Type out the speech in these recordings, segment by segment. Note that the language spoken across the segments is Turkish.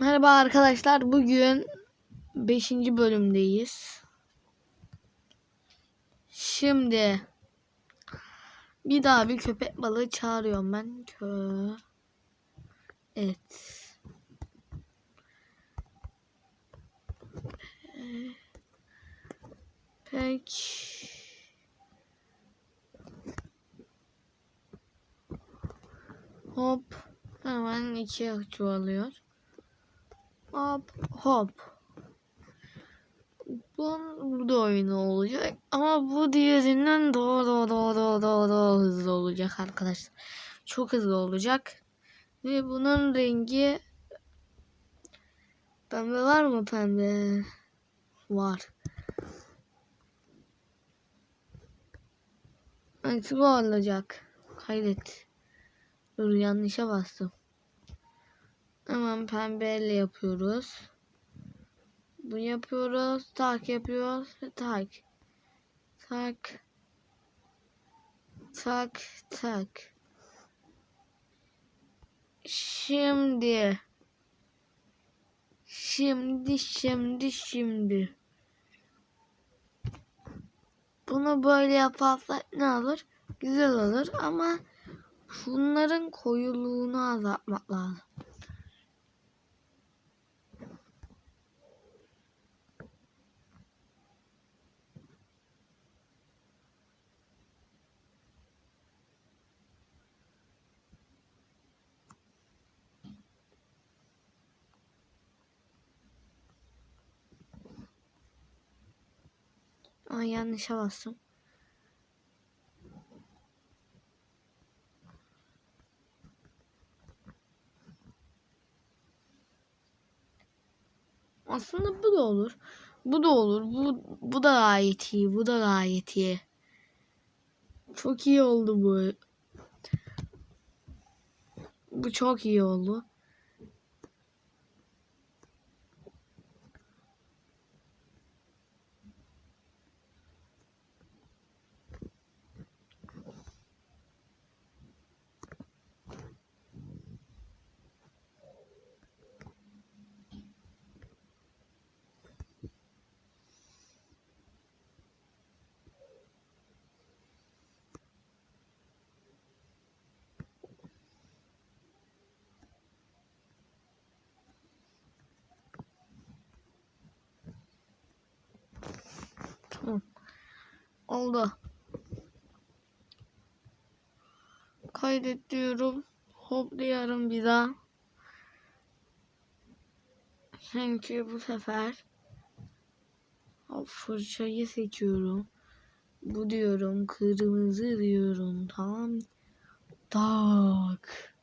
Merhaba arkadaşlar. Bugün 5. bölümdeyiz. Şimdi bir daha bir köpek balığı çağırıyorum ben. Kö Evet. Pek Hop. Hemen ikiye çoğalıyor. Hop hop. Bu, bu da oyunu olacak. Ama bu diğerinden daha daha daha daha daha daha hızlı olacak arkadaşlar. Çok hızlı olacak. Ve bunun rengi pembe var mı pembe? Var. Bu olacak. Kaydet. Dur yanlışa bastım. Hemen pembeyle yapıyoruz. Bunu yapıyoruz. Tak yapıyoruz. Tak. Tak. Tak. Tak. Şimdi. Şimdi şimdi şimdi. Bunu böyle yaparsak ne olur? Güzel olur ama şunların koyuluğunu azaltmak lazım. Ay yanlışa bastım. Aslında bu da olur. Bu da olur. Bu, bu da gayet iyi. Bu da gayet iyi. Çok iyi oldu bu. Bu çok iyi oldu. Oldu. Kaydet diyorum. Hop diyorum bir daha. Çünkü bu sefer fırçayı seçiyorum. Bu diyorum. Kırmızı diyorum. Tamam. Tak.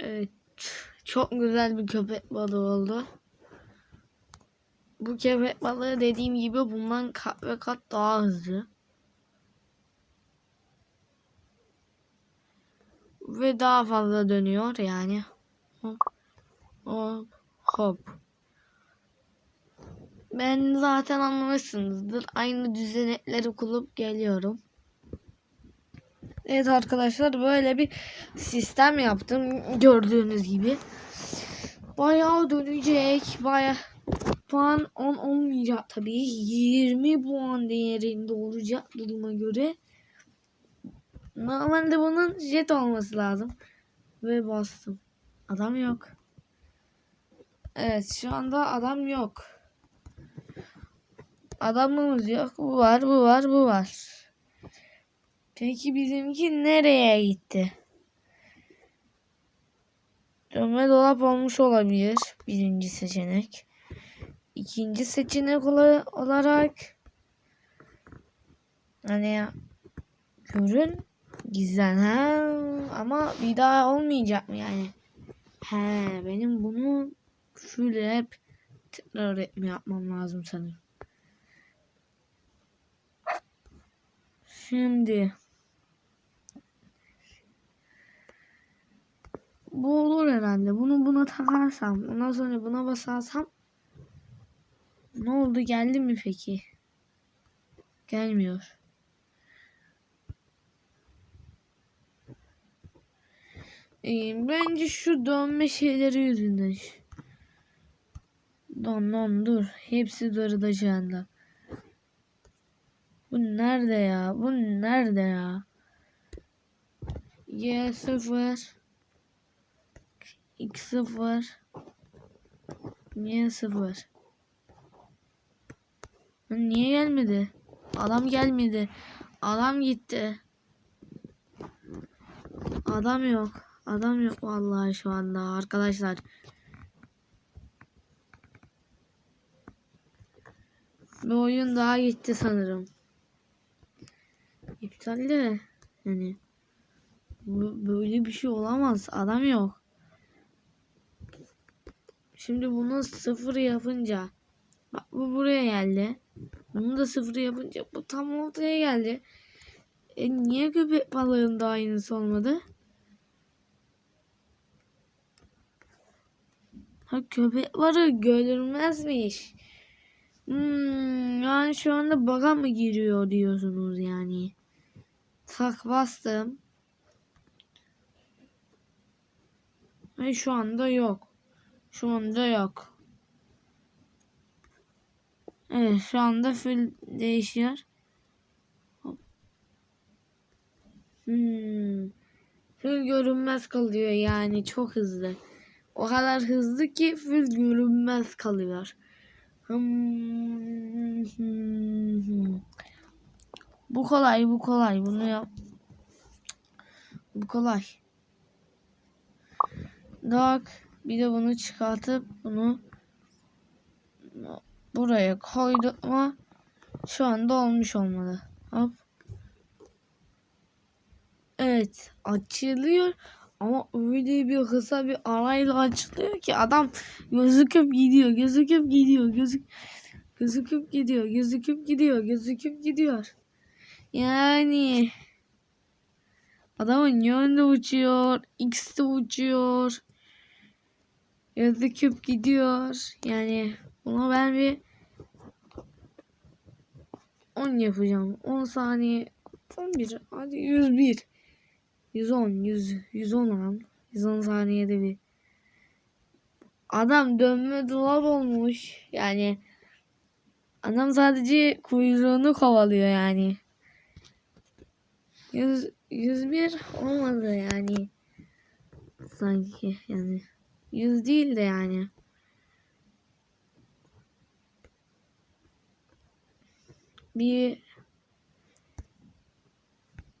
Evet. Çok güzel bir köpek balığı oldu. Bu köpek balığı dediğim gibi bundan kat ve kat daha hızlı. Ve daha fazla dönüyor yani. Hop hop hop. Ben zaten anlamışsınızdır. Aynı düzenekleri kurup geliyorum. Evet arkadaşlar böyle bir sistem yaptım. Gördüğünüz gibi. Bayağı dönecek. Bayağı puan 10 olmayacak tabii. 20 puan değerinde olacak duruma göre. Normalde bunun jet olması lazım. Ve bastım. Adam yok. Evet şu anda adam yok. Adamımız yok. Bu var, bu var, bu var. Peki bizimki nereye gitti? Dönme dolap olmuş olabilir. Birinci seçenek. İkinci seçenek ola- olarak hani görün gizlen ha ama bir daha olmayacak mı yani? He benim bunu şöyle hep tekrar etme yapmam lazım sanırım. Şimdi bu olur herhalde. Bunu buna takarsam, ondan sonra buna basarsam ne oldu? Geldi mi peki? Gelmiyor. Ee, bence şu dönme şeyleri yüzünden. Don don dur. Hepsi anda. Bu nerede ya? Bu nerede ya? Y 0 X 0 Y 0 Niye gelmedi? Adam gelmedi. Adam gitti. Adam yok. Adam yok vallahi şu anda arkadaşlar. Bir oyun daha gitti sanırım. İptal de yani böyle bir şey olamaz. Adam yok. Şimdi bunu sıfır yapınca bak bu buraya geldi. Bunu da sıfır yapınca bu tam ortaya geldi. E niye köpek balığında aynısı olmadı? Ha köpek balığı görülmezmiş. Hmm, yani şu anda baga mı giriyor diyorsunuz yani. Tak bastım. Ve şu anda yok. Şu anda yok. Evet şu anda full değişiyor. Hop. Hmm. Full görünmez kalıyor yani çok hızlı. O kadar hızlı ki full görünmez kalıyor. Hmm. Bu kolay bu kolay bunu yap. Bu kolay. Bak bir de bunu çıkartıp bunu buraya koyduk mu şu anda olmuş olmalı. Hop. Evet açılıyor ama öyle bir kısa bir arayla açılıyor ki adam gözüküp gidiyor gözüküp gidiyor gözük gözüküp gidiyor gözüküp gidiyor gözüküp gidiyor. Yani adamın yönde uçuyor, X'de uçuyor. Gözüküp gidiyor. Yani buna ben bir 10 yapacağım. 10 saniye 11 hadi 101 110 100 110 lan. 110 saniyede bir. Adam dönme dolap olmuş. Yani adam sadece kuyruğunu kovalıyor yani. 100 101 olmadı yani. Sanki yani. 100 değil de yani bir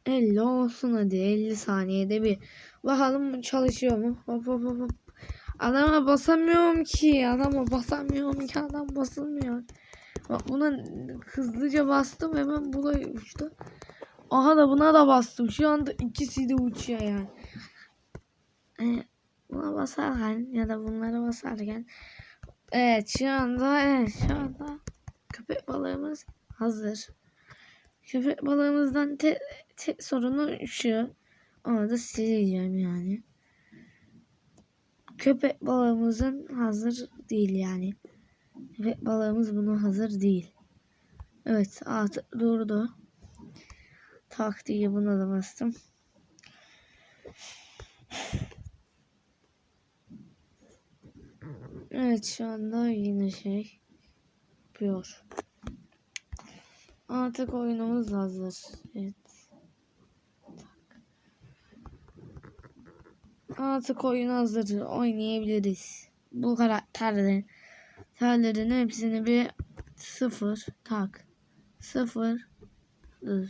50 olsun hadi 50 saniyede bir. Bakalım çalışıyor mu? Hop hop hop. Adama basamıyorum ki. Adama basamıyorum ki. Adam basılmıyor. Bak buna hızlıca bastım hemen bu da uçtu. Aha da buna da bastım. Şu anda ikisi de uçuyor yani. Ee, buna basarken ya da bunlara basarken Evet şu anda evet şu anda köpek balığımız hazır. Köpek balığımızdan te, tek sorunu şu. Onu da sileceğim yani. Köpek balığımızın hazır değil yani. Köpek balığımız buna hazır değil. Evet artık durdu. Tak diye buna da bastım. Evet şu anda yine şey yapıyor. Artık oyunumuz hazır. Evet. Artık oyun hazır. Oynayabiliriz. Bu karakterlerin karakterlerin hepsini bir sıfır tak. Sıfır. Dur.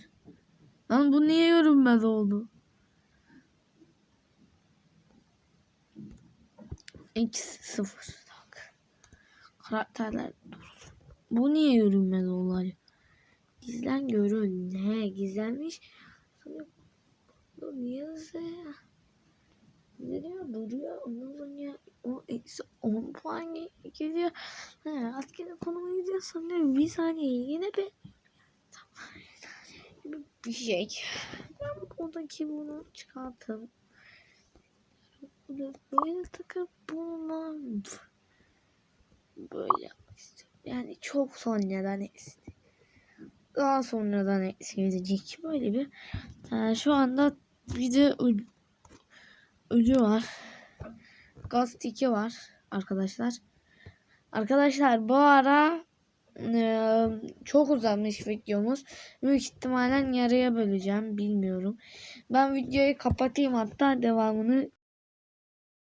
Lan bu niye görünmez oldu? X sıfır tak. Karakterler dur. Bu niye görünmez oldu? Gizlen görün. He gizlenmiş. Dur niyeyse. Nereye duruyor? Ondan sonra o eksi 10 puan geliyor. He yine konuma gidiyor sonra bir saniye yine bir bir şey. Ben buradaki bunu çıkartım. Bunu böyle takıp bunu böyle. Yani çok sonradan istiyorum daha sonradan ekleyecek böyle bir e, şu anda bir de ölü var gaz tiki var arkadaşlar Arkadaşlar bu ara eee, çok uzamış videomuz. Büyük ihtimalle yarıya böleceğim. Bilmiyorum. Ben videoyu kapatayım hatta devamını